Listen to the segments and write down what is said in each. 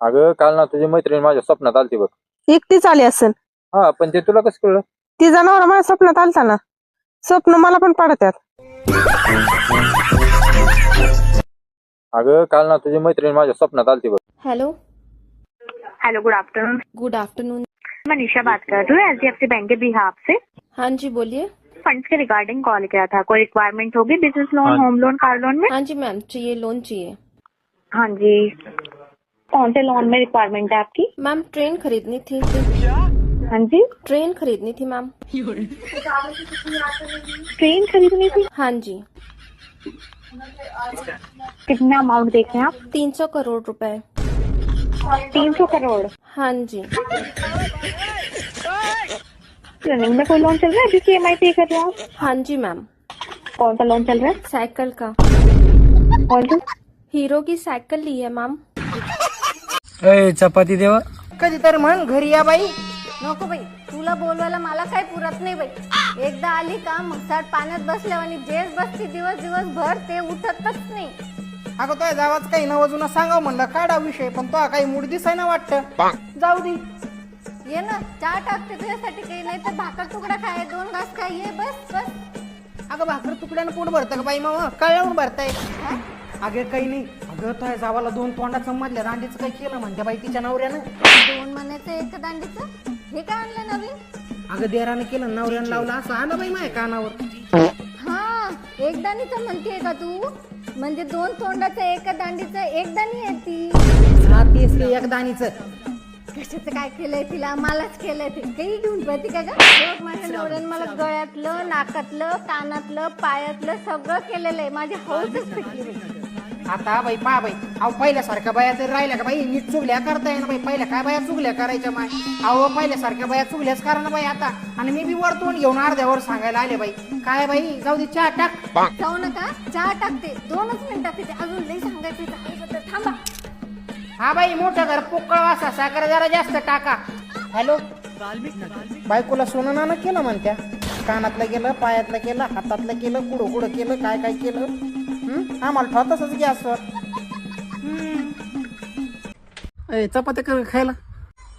अगं काल ना तुझी मैत्रीण माझ्या स्वप्नात आलती बघ. एकटीच आली असेल. हा पण ते तुला कसं कळलं? ती जनावर माझ्या स्वप्नात आलता ना स्वप्न मला पण पडतात अगं काल ना तुझी मैत्रीण माझ्या स्वप्नात आलती बघ. Hello. Hello good afternoon. Good afternoon. Manisha बात कर रही हूँ H D F C bank के बिहाफ से हाँ जी बोलिए. फंड्स के रिगार्डिंग कॉल किया था कोई रिक्वायरमेंट होगी? Business loan home loan car loan में? हाँ जी मैम चाहिए लोन चाहिए. हाँ जी. कौन से लोन में रिक्वायरमेंट है आपकी? मैम ट्रेन खरीदनी थी। हाँ जी। ट्रेन खरीदनी थी मैम। ट्रेन खरीदनी थी? हाँ जी। कितना अमाउंट देख रहे हैं आप? तीन सौ करोड़ रुपए। तीन सौ करोड़? हाँ जी। रनिंग में कोई लोन चल रहा है? जिसकी एम आई पे कर रहे हो हाँ जी मैम। कौन सा लोन चल रहा है? साइकिल का। कौन सा? हीरो की साइकिल ली है मैम। अय चपाती देवा. कधीतरी म्हण घरी या बाई. नको बाई तुला बोलवायला मला काही पुरत नाही बाई. एकदा आली का मग साठ पाण्यात बसल्यावर आणि जेच बसती दिवस दिवसभर ते उठतच नाही. अगं तो जावाच काही नवं जुनं सांगाव म्हणलं काढा विषय पण तो काही मूड दिसाय ना वाटतं. जाऊ दे. ये ना चहा टाकते तुझ्यासाठी काही नाही तर भाकर तुकडा खाय दोन घास खाय ये बस बस. अगं भाकर तुकड्यानं पोट भरतं का बाई मग? कळल्यावर भरताय. अगं काही नाही. अगं जावाला दोन तोंडा समजल्या रांडीचं काही केलं म्हणते बाई तिच्या नवऱ्यानं? दोन महिन्याचं एक दांडीचं? हे काय आणलं नवीन? अगं देरानं केलं नवऱ्यानं लावलं असं. आलं बाई माझ्या कानावर. हा एक दाणीचं म्हणतेय का तू? म्हणजे दोन तोंडाचं एका दांडीचं एक दाणी आहे ती. हा तेच ते एक दाणीचं. कशाचं काय केलंय तिला? मलाच केलंय ते. काही घेऊन पळते का ग? बघ, माझ्या नवऱ्यानं मला गळ्यातलं नाकातलं कानातलं पायातलं सगळं केलेलं आहे माझी हौसच बाई. आता बाई पा बाई. अहो पहिल्यासारख्या बाया तरी राहिल्या का बाई? नीट चुगल्या करता येईना बाई. पहिल्या काय बाया चुगल्या करायच्या माय अहो पहिल्यासारख्या बाया चुगल्याच करा ना बाई आता. आणि मी बी वरतून घेऊन अर्ध्यावर सांगायला आले बाई. काय बाई? जाऊ दे चहा टाक. जाऊ नका. चहा टाकते. दोनच मिनिटात येते अजून लई सांगायचं आहे, तर थांबा. हा बाई मोठं घर पोकळ वासा साखर जरा जास्त टाका. हॅलो? बायकोला सोनं नाणं केलं म्हणत्या. कानातलं केलं पायातलं केलं हातातलं केलं कुडं कुडं केलं काय काय केलं? आम्हाला ठेवतच गॅसवर चपात्या कर खायला.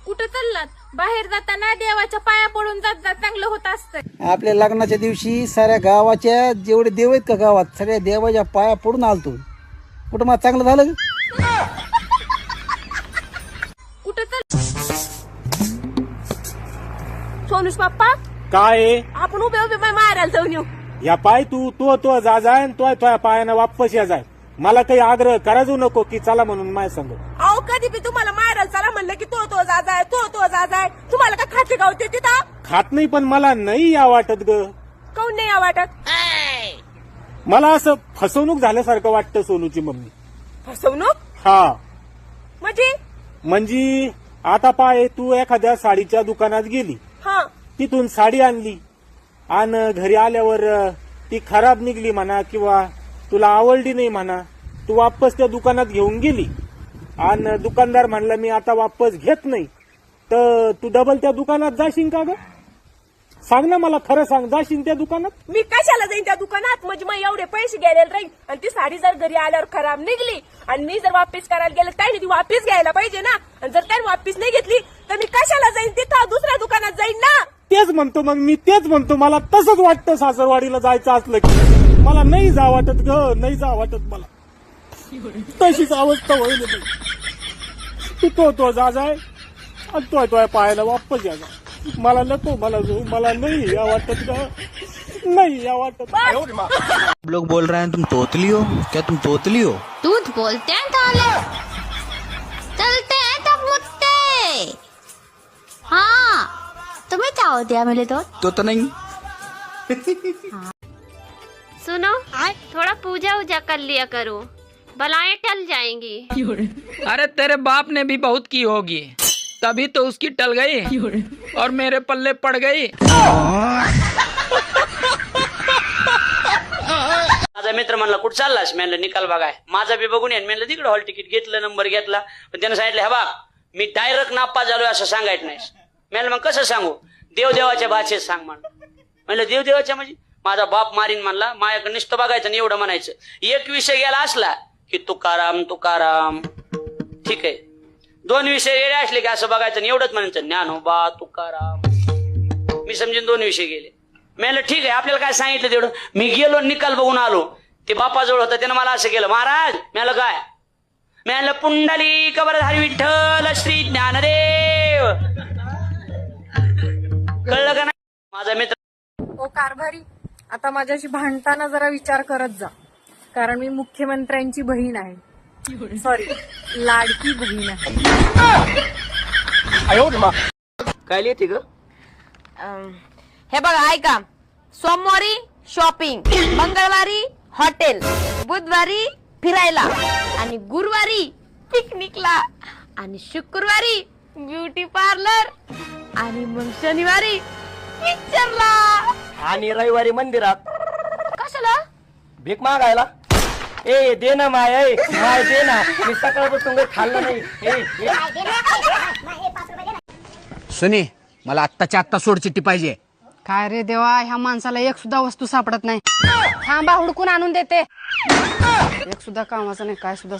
कुठं चाललात? बाहेर जाताना देवाच्या पाया पडून जात जात चांगलं होत असतं आपल्या लग्नाच्या दिवशी साऱ्या गावाच्या जेवढे देव आहेत का गावात सगळ्या देवाच्या पाया पडून आलतो. कुठं मग चांगलं झालं? कुठं चाल सोनुष पप्पा काय? आपण उभे उभे मारायला जाऊन येऊ. या पाय तू तो तो जा जाय आणि तो तो पायानं वापस या जाय. मला काही आग्रह करायचो नको की चला म्हणून माय संग. अहो कधी बी तुम्हाला मारायला चला म्हणलं की तो तो जा जाय तो तो जा जाय तुम्हाला का खाते गावते तिथं? खात नाही पण मला नाही या वाटत ग. काऊन नाही या वाटत? मला असं फसवणूक झाल्यासारखं वाटतं सोनूची मम्मी. फसवणूक? हा. म्हणजे? म्हणजे आता पाय तू एखाद्या साडीच्या दुकानात गेली. हा. तिथून साडी आणली. आणि घरी आल्यावर ती खराब निघली म्हणा किंवा तुला आवडली नाही म्हणा तू वापस त्या दुकानात घेऊन गेली. आणि दुकानदार म्हणला मी आता वापस घेत नाही. तर तू डबल त्या दुकानात जाशील का ग? सांग ना मला खरं सांग जाशील त्या दुकानात? मी कशाला जाईन त्या दुकानात? म्हणजे मग एवढे पैसे घ्यायला राहील आणि ती साडी जर घरी आल्यावर खराब निघली आणि मी जर वापस करायला गेलं त्याने ती वापस घ्यायला पाहिजे ना? आणि जर काय वापिस नाही घेतली तर मी कशाला जाईन? तिथं दुसऱ्या दुकानात जाईन ना? तेच म्हणतो मग मी तेच म्हणतो मला तसंच वाटतं सासरवाडीला जायचं असलं की. मला नाही जा वाटत ग नाही जा वाटत मला. तशीच अवस्था होईल. तू तो तो जा जाय आणि तो तो पायाला वापस या जा. मला नको मला जो मला नाही या वाटत ग. नाही या वाटत. लोग बोल रहे हैं तुम तोतली हो? क्या तुम तोतली हो? दूध बोलते हैं हो दिया मेरे तो तो तो नहीं. सुनो थोड़ा पूजा उजा कर लिया करो. बलाएं टल जाएंगी. अरे तेरे बाप ने भी बहुत की होगी। तभी तो उसकी टल गई। और मेरे पल्ले पड़ गई। माझा मित्र म्हणला कुठं चाललास? मी म्हणलं निकाल बघाय. माझा बी बघून येईन म्हणलं तिकडे हॉल तिकीट घेतलं नंबर घेतला. पण त्यानं सांगितलं हे बा मी डायरेक्ट नापास झालोय असं सांगायचं नाही म्हणलं मग कसं सांगू? देवदेवाच्या भाषेत सांग म्हणलं. म्हणलं देवदेवाच्या म्हणजे? माझा बाप मारीन म्हणला माझ्याकडे नुसतं बघायचं आणि एवढं म्हणायचं. एक विषय गेला असला की तुकाराम तुकाराम. ठीक आहे. दोन विषय येडे असले की असं बघायचं आणि एवढंच म्हणायचं ज्ञानोबा हो, तुकाराम. मी समजेन दोन विषय गेले. मी म्हणलं ठीक आहे आपल्याला काय सांगितलं तेवढं? मी गेलो निकाल बघून आलो. ते बापाजवळ होतं त्यानं मला असं केलं महाराज मी म्हणलं काय? मी म्हणलं पुंडली कबर हरी विठ्ठल श्री ज्ञान रे कारभारी. आता माझ्याशी भांडताना जरा विचार करत जा. कारण मी मुख्यमंत्र्यांची बहीण आहे. सॉरी लाडकी बहीण आहे. काय लिहिते ग? हे बघा ऐका. सोमवारी शॉपिंग मंगळवारी हॉटेल बुधवारी फिरायला आणि गुरुवारी पिकनिकला आणि शुक्रवारी ब्युटी पार्लर आणि मग शनिवारी आणि रविवारी मंदिरात. कशाला? भीक मागायला. ए दे ना माय ए, माय दे ना. मी सकाळपासून काही खाल्लं नाही. ए, ए. सुनी मला आत्ताच्या आत्ता सोडचिट्टी पाहिजे. काय रे देवा ह्या माणसाला एक सुद्धा वस्तू सापडत नाही. थांबा हुडकून आणून देते. एक सुद्धा कामाचं नाही काय सुद्धा